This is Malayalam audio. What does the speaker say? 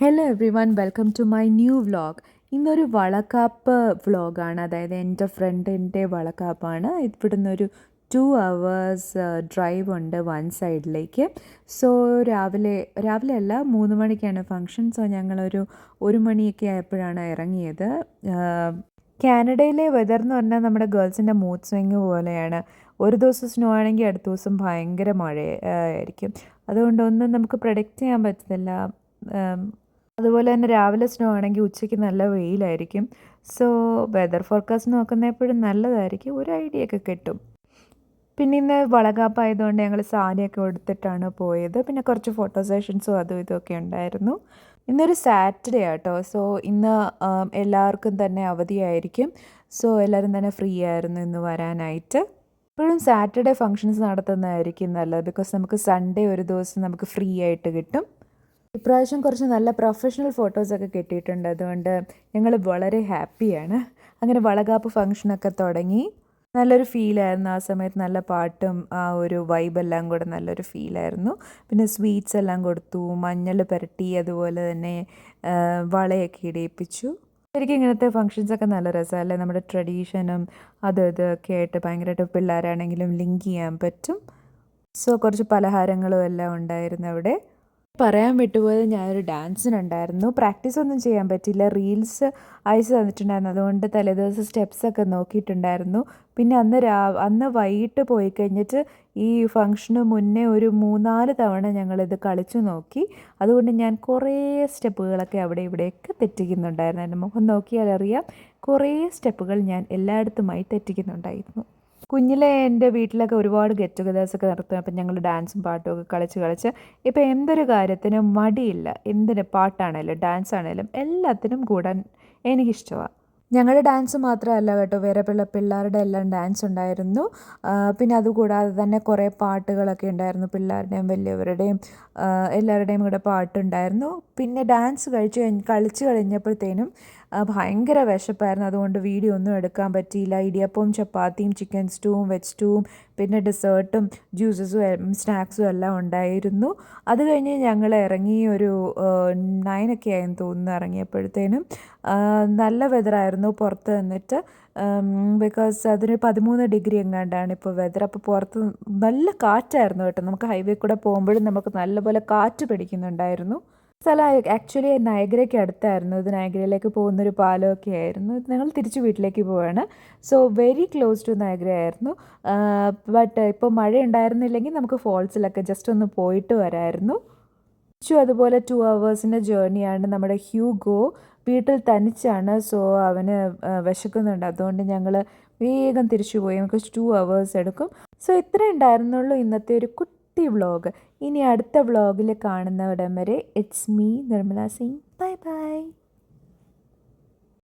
Hello everyone welcome to my new vlog ഇന്നൊരു വളക്കാപ്പ് വ്ളോഗാണ് അതായത് എന്റെ ഫ്രണ്ടിന്റെ വളക്കാപ്പാണ് ഇവിടുന്ന് ഒരു ടു അവേഴ്സ് ഡ്രൈവ് ഉണ്ട് വൺ സൈഡിലേക്ക് സോ രാവിലെ രാവിലെ അല്ല മൂന്ന് മണിക്കാണ് ഫങ്ഷൻ സോ ഞങ്ങളൊരു ഒരു മണിയൊക്കെ ആയപ്പോഴാണ് ഇറങ്ങിയത്. കാനഡയിലെ വെതർ എന്ന് പറഞ്ഞാൽ നമ്മുടെ ഗേൾസിന്റെ മൂഡ് സ്വിങ് പോലെയാണ്. ഒരു ദിവസം സ്നോ ആണെങ്കിൽ അടുത്ത ദിവസം ഭയങ്കര മഴ ആയിരിക്കും അതുകൊണ്ടൊന്നും നമുക്ക് പ്രൊഡിക്റ്റ് ചെയ്യാൻ പറ്റുന്നില്ല ഉം, അതുപോലെ തന്നെ രാവിലെ സ്നോ ആണെങ്കിൽ ഉച്ചയ്ക്ക് നല്ല വെയിലായിരിക്കും. സോ വെതർ ഫോർകാസ്റ്റ് നോക്കുന്ന എപ്പോഴും നല്ലതായിരിക്കും. ഒരു ഐഡിയ ഒക്കെ കിട്ടും. പിന്നെ ഇന്ന് വളകാപ്പായതുകൊണ്ട് ഞങ്ങൾ സാരിയൊക്കെ എടുത്തിട്ടാണ് പോയത്. പിന്നെ കുറച്ച് ഫോട്ടോ സെഷൻസും അതും ഇതൊക്കെ ഉണ്ടായിരുന്നു. ഇന്നൊരു സാറ്റർഡേ ആട്ടോ. സോ ഇന്ന് എല്ലാവർക്കും തന്നെ അവധിയായിരിക്കും. സോ എല്ലാവരും തന്നെ ഫ്രീ ആയിരുന്നു ഇന്ന് വരാനായിട്ട്. എപ്പോഴും സാറ്റർഡേ ഫങ്ഷൻസ് നടത്തുന്നതായിരിക്കും നല്ലത്. ബിക്കോസ് നമുക്ക് സൺഡേ ഒരു ദിവസം നമുക്ക് ഫ്രീ ആയിട്ട് കിട്ടും. ഇപ്രാവശ്യം കുറച്ച് നല്ല പ്രൊഫഷണൽ ഫോട്ടോസൊക്കെ കിട്ടിയിട്ടുണ്ട്. അതുകൊണ്ട് ഞങ്ങൾ വളരെ ഹാപ്പിയാണ് അങ്ങനെ വളകാപ്പ് ഫങ്ഷനൊക്കെ തുടങ്ങി. നല്ലൊരു ഫീലായിരുന്നു ആ സമയത്ത് നല്ല പാട്ടും ആ ഒരു വൈബെല്ലാം കൂടെ നല്ലൊരു ഫീലായിരുന്നു പിന്നെ സ്വീറ്റ്സ് എല്ലാം കൊടുത്തു. മഞ്ഞൾ പുരട്ടി. അതുപോലെ തന്നെ വളയൊക്കെ ഇടിയിപ്പിച്ചു. ശരിക്കും ഇങ്ങനത്തെ ഫങ്ഷൻസ് ഒക്കെ നല്ല രസമല്ലേ നമ്മുടെ ട്രഡീഷനും അതും ഇതൊക്കെ ആയിട്ട് ഭയങ്കരമായിട്ട് പിള്ളേരാണെങ്കിലും ലിങ്ക് ചെയ്യാൻ പറ്റും. സോ കുറച്ച് പലഹാരങ്ങളും എല്ലാം ഉണ്ടായിരുന്നു അവിടെ. പറയാൻ വിട്ടുപോയത് ഞാനൊരു ഡാൻസിനുണ്ടായിരുന്നു. പ്രാക്ടീസ് ഒന്നും ചെയ്യാൻ പറ്റില്ല റീൽസ് അയച്ചു തന്നിട്ടുണ്ടായിരുന്നു. അതുകൊണ്ട് തലേദിവസം സ്റ്റെപ്സൊക്കെ നോക്കിയിട്ടുണ്ടായിരുന്നു. പിന്നെ അന്ന് രാ അന്ന് വൈകിട്ട് പോയി കഴിഞ്ഞിട്ട് ഈ ഫങ്ഷന് മുന്നേ ഒരു മൂന്നാൽ തവണ ഞങ്ങളിത് കളിച്ചു നോക്കി. അതുകൊണ്ട് ഞാൻ കുറേ സ്റ്റെപ്പുകളൊക്കെ അവിടെ ഇവിടെയൊക്കെ തെറ്റിക്കുന്നുണ്ടായിരുന്നു. എന്റെ മുഖം നോക്കിയാൽ അറിയാം കുറേ സ്റ്റെപ്പുകൾ ഞാൻ എല്ലായിടത്തുമായി തെറ്റിക്കുന്നുണ്ടായിരുന്നു. കുഞ്ഞിലെ എന്റെ വീട്ടിലൊക്കെ ഒരുപാട് ഗെറ്റ് ടുഗദേഴ്സ് ഒക്കെ നടത്തും. അപ്പം ഞങ്ങൾ ഡാൻസും പാട്ടും ഒക്കെ കളിച്ച് കളിച്ച് ഇപ്പം എന്തൊരു കാര്യത്തിനും മടിയില്ല. എന്തിന് പാട്ടാണേലും ഡാൻസ് ആണേലും എല്ലാത്തിനും കൂടാൻ എനിക്കിഷ്ടമാണ് ഞങ്ങളുടെ ഡാൻസ് മാത്രമല്ല കേട്ടോ വേറെ പിള്ള പിള്ളേരുടെ എല്ലാം ഡാൻസ് ഉണ്ടായിരുന്നു. പിന്നെ അതുകൂടാതെ തന്നെ കുറേ പാട്ടുകളൊക്കെ ഉണ്ടായിരുന്നു പിള്ളേരുടെയും വലിയവരുടെയും എല്ലാവരുടെയും കൂടെ പാട്ടുണ്ടായിരുന്നു. പിന്നെ ഡാൻസ് കഴിച്ച് കളിച്ച് കഴിഞ്ഞപ്പോഴത്തേനും ഭയങ്കര വിശപ്പായിരുന്നു. അതുകൊണ്ട് വീഡിയോ ഒന്നും എടുക്കാൻ പറ്റിയില്ല. ഇടിയപ്പവും ചപ്പാത്തിയും ചിക്കൻ സ്റ്റൂവും വെജ് സ്റ്റൂവും പിന്നെ ഡെസേർട്ടും ജ്യൂസസും സ്നാക്സും എല്ലാം ഉണ്ടായിരുന്നു. അത് കഴിഞ്ഞ് ഞങ്ങൾ ഇറങ്ങി ഒരു നയനൊക്കെ ആയെന്ന് തോന്നുന്നു ഇറങ്ങിയപ്പോഴത്തേനും. നല്ല വെതറായിരുന്നു പുറത്ത് നിന്നിട്ട്. ബിക്കോസ് അതിന് പതിമൂന്ന് ഡിഗ്രി എങ്ങാണ്ടാണ് ഇപ്പോൾ വെതർ അപ്പോൾ പുറത്ത് നല്ല കാറ്റായിരുന്നു കേട്ടോ. നമുക്ക് ഹൈവേ കൂടെ പോകുമ്പോഴും നമുക്ക് നല്ലപോലെ കാറ്റ് പിടിക്കുന്നുണ്ടായിരുന്നു. സ്ഥലം ആക്ച്വലി നയഗ്രയ്ക്ക് അടുത്തായിരുന്നു. ഇത് നയഗ്രയിലേക്ക് പോകുന്നൊരു പാലമൊക്കെ ആയിരുന്നു. ഞങ്ങൾ തിരിച്ച് വീട്ടിലേക്ക് പോവാണ്. So very close to Niagara ആയിരുന്നു. ബട്ട് ഇപ്പോൾ മഴ ഉണ്ടായിരുന്നില്ലെങ്കിൽ നമുക്ക് ഫോൾസിലൊക്കെ ജസ്റ്റ് ഒന്ന് പോയിട്ട് വരായിരുന്നു. തിരിച്ചു അതുപോലെ ടു അവേഴ്സിന്റെ ജേർണിയാണ് നമ്മുടെ ഹ്യൂഗോ. വീട്ടിൽ തനിച്ചാണ്. സോ അവന് വിശക്കുന്നുണ്ട്. അതുകൊണ്ട് ഞങ്ങൾ വേഗം തിരിച്ചു പോയി. നമുക്ക് ടു അവേഴ്സ് എടുക്കും. സോ ഇത്രേ ഉണ്ടായിരുന്നുള്ളൂ ഇന്നത്തെ ഒരു കുട്ടി വ്ളോഗ് ഇനി അടുത്ത വ്ളോഗിൽ കാണുന്നവിടം വരെ it's me Nirmala Singh bye bye